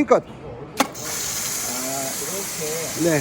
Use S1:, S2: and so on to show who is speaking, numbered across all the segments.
S1: 힘껏. 네.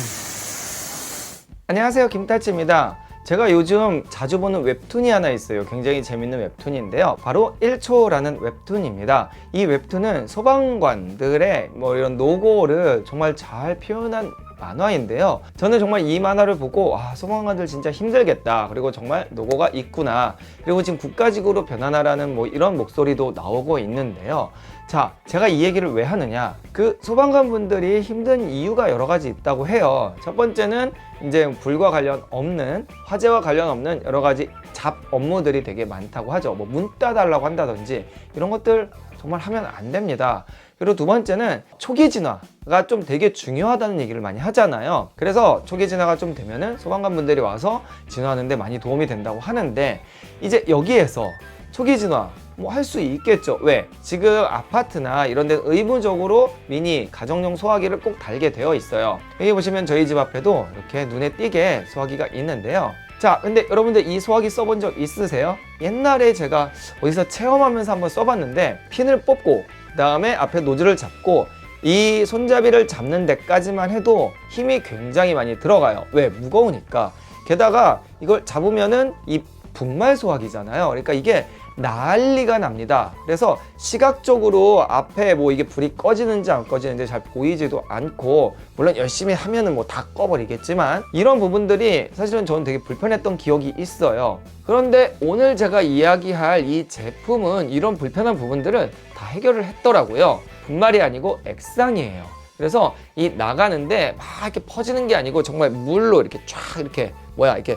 S2: 안녕하세요. 김타치입니다. 제가 요즘 자주 보는 웹툰이 하나 있어요. 굉장히 재밌는 웹툰인데요. 바로 1초라는 웹툰입니다. 이 웹툰은 소방관들의 뭐 이런 노고를 정말 잘 표현한 만화인데요 저는 정말 이 만화를 보고 아 소방관들 진짜 힘들겠다 그리고 정말 노고가 있구나 그리고 지금 국가직으로 변환하라는 뭐 이런 목소리도 나오고 있는데요 자, 제가 이 얘기를 왜 하느냐? 그 소방관 분들이 힘든 이유가 여러 가지 있다고 해요. 첫 번째는 이제 불과 관련 없는 화재와 관련 없는 여러 가지 잡 업무들이 되게 많다고 하죠. 뭐 문 따달라고 한다든지 이런 것들 정말 하면 안 됩니다. 그리고 두 번째는 초기 진화가 좀 되게 중요하다는 얘기를 많이 하잖아요. 그래서 초기 진화가 좀 되면은 소방관 분들이 와서 진화하는데 많이 도움이 된다고 하는데 이제 여기에서 초기 진화 뭐 할 수 있겠죠. 왜? 지금 아파트나 이런 데 의무적으로 미니 가정용 소화기를 꼭 달게 되어 있어요. 여기 보시면 저희 집 앞에도 이렇게 눈에 띄게 소화기가 있는데요. 자, 근데 여러분들 이 소화기 써본 적 있으세요? 옛날에 제가 어디서 체험하면서 한번 써봤는데 핀을 뽑고 그 다음에 앞에 노즐을 잡고 이 손잡이를 잡는 데까지만 해도 힘이 굉장히 많이 들어가요. 왜? 무거우니까. 게다가 이걸 잡으면은 이 분말 소화기잖아요. 그러니까 이게 난리가 납니다. 그래서 시각적으로 앞에 뭐 이게 불이 꺼지는지 안 꺼지는지 잘 보이지도 않고 물론 열심히 하면은 뭐 다 꺼버리겠지만 이런 부분들이 사실은 저는 되게 불편했던 기억이 있어요. 그런데 오늘 제가 이야기할 이 제품은 이런 불편한 부분들을 다 해결을 했더라고요. 분말이 아니고 액상이에요. 그래서 이 나가는데 막 이렇게 퍼지는 게 아니고 정말 물로 이렇게 쫙 이렇게 뭐야 이렇게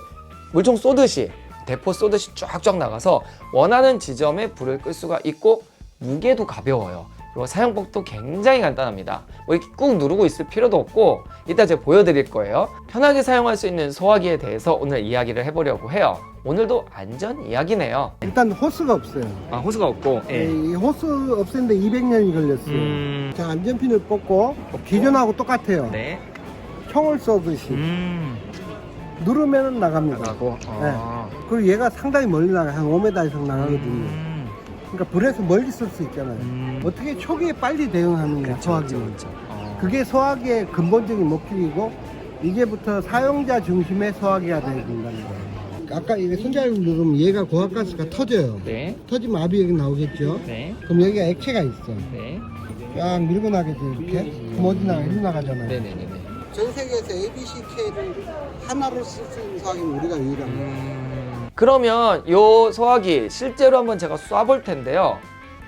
S2: 물총 쏘듯이 대포 쏘듯이 쫙쫙 나가서 원하는 지점에 불을 끌 수가 있고 무게도 가벼워요. 그리고 사용법도 굉장히 간단합니다. 뭐 이렇게 꾹 누르고 있을 필요도 없고 이따 제가 보여드릴 거예요. 편하게 사용할 수 있는 소화기에 대해서 오늘 이야기를 해보려고 해요. 오늘도 안전 이야기네요.
S1: 일단 호스가 없어요.
S2: 아 호스가 없고.
S1: 이 호스 없애는데 200년이 걸렸어요.
S2: 음.
S1: 자, 안전핀을 뽑고 기존하고 똑같아요.
S2: 네.
S1: 총을 쏘듯이
S2: 음.
S1: 누르면 나갑니다.
S2: 나가고. 아.
S1: 그리고 얘가 상당히 멀리 나가 한 5m 이상 나가거든요.
S2: 음.
S1: 그러니까 불에서 멀리 쓸 수 있잖아요.
S2: 음.
S1: 어떻게 초기에 빨리 대응하느냐 소화기는.
S2: 어.
S1: 그게 소화기의 근본적인 목적이고 이제부터 사용자 중심의 소화기가 돼야 된다는 거예요. 아까 이게 손잡이를 누르면 얘가 고압가스가 터져요.
S2: 네.
S1: 터지면 압이 여기 나오겠죠.
S2: 네.
S1: 그럼 여기가 액체가 있어.
S2: 네.
S1: 쫙 밀고 나게 돼 이렇게. 그럼 어디 나가? 일로 나가잖아요.
S2: 네네네네.
S1: 전 세계에서 ABCK를 하나로 쓸 수 있는 소화기는 우리가 유일합니다.
S2: 음. 그러면 요 소화기 실제로 한번 제가 쏴볼 텐데요.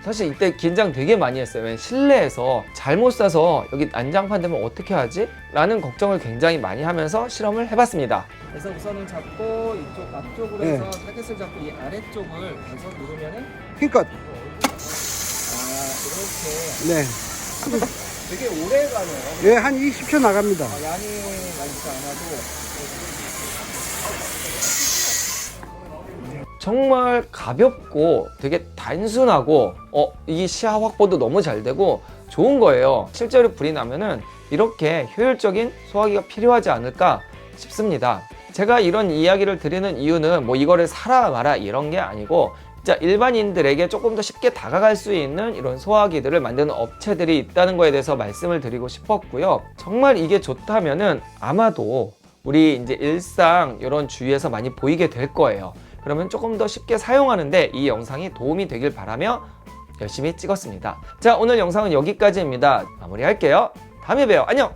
S2: 사실 이때 긴장 되게 많이 했어요. 왜냐면 실내에서 잘못 쏴서 여기 난장판 되면 어떻게 하지? 라는 걱정을 굉장히 많이 하면서 실험을 해봤습니다. 그래서 우선은 잡고 이쪽 앞쪽으로
S1: 네.
S2: 해서 타겟을 잡고 이 아래쪽을 계속 누르면은
S1: 힘껏.
S2: 아 이렇게
S1: 네.
S2: 되게 오래 가네요.
S1: 예, 한 20초 나갑니다.
S2: 양이 많지 않아도 정말 가볍고 되게 단순하고 어, 이 시야 확보도 너무 잘 되고 좋은 거예요. 실제로 불이 나면은 이렇게 효율적인 소화기가 필요하지 않을까 싶습니다. 제가 이런 이야기를 드리는 이유는 뭐 이거를 사라 마라 이런 게 아니고 진짜 일반인들에게 조금 더 쉽게 다가갈 수 있는 이런 소화기들을 만드는 업체들이 있다는 거에 대해서 말씀을 드리고 싶었고요. 정말 이게 좋다면은 아마도 우리 이제 일상 이런 주위에서 많이 보이게 될 거예요. 그러면 조금 더 쉽게 사용하는데 이 영상이 도움이 되길 바라며 열심히 찍었습니다. 자, 오늘 영상은 여기까지입니다. 마무리할게요. 다음에 봬요. 안녕!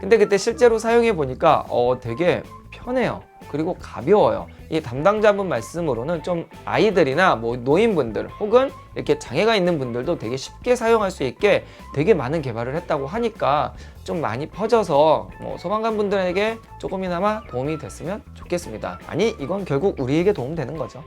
S2: 근데 그때 실제로 사용해 보니까 어 되게 편해요. 그리고 가벼워요. 이 담당자분 말씀으로는 좀 아이들이나 뭐 노인분들 혹은 이렇게 장애가 있는 분들도 되게 쉽게 사용할 수 있게 되게 많은 개발을 했다고 하니까 좀 많이 퍼져서 뭐 소방관 분들에게 조금이나마 도움이 됐으면 좋겠습니다. 아니 이건 결국 우리에게 도움 되는 거죠.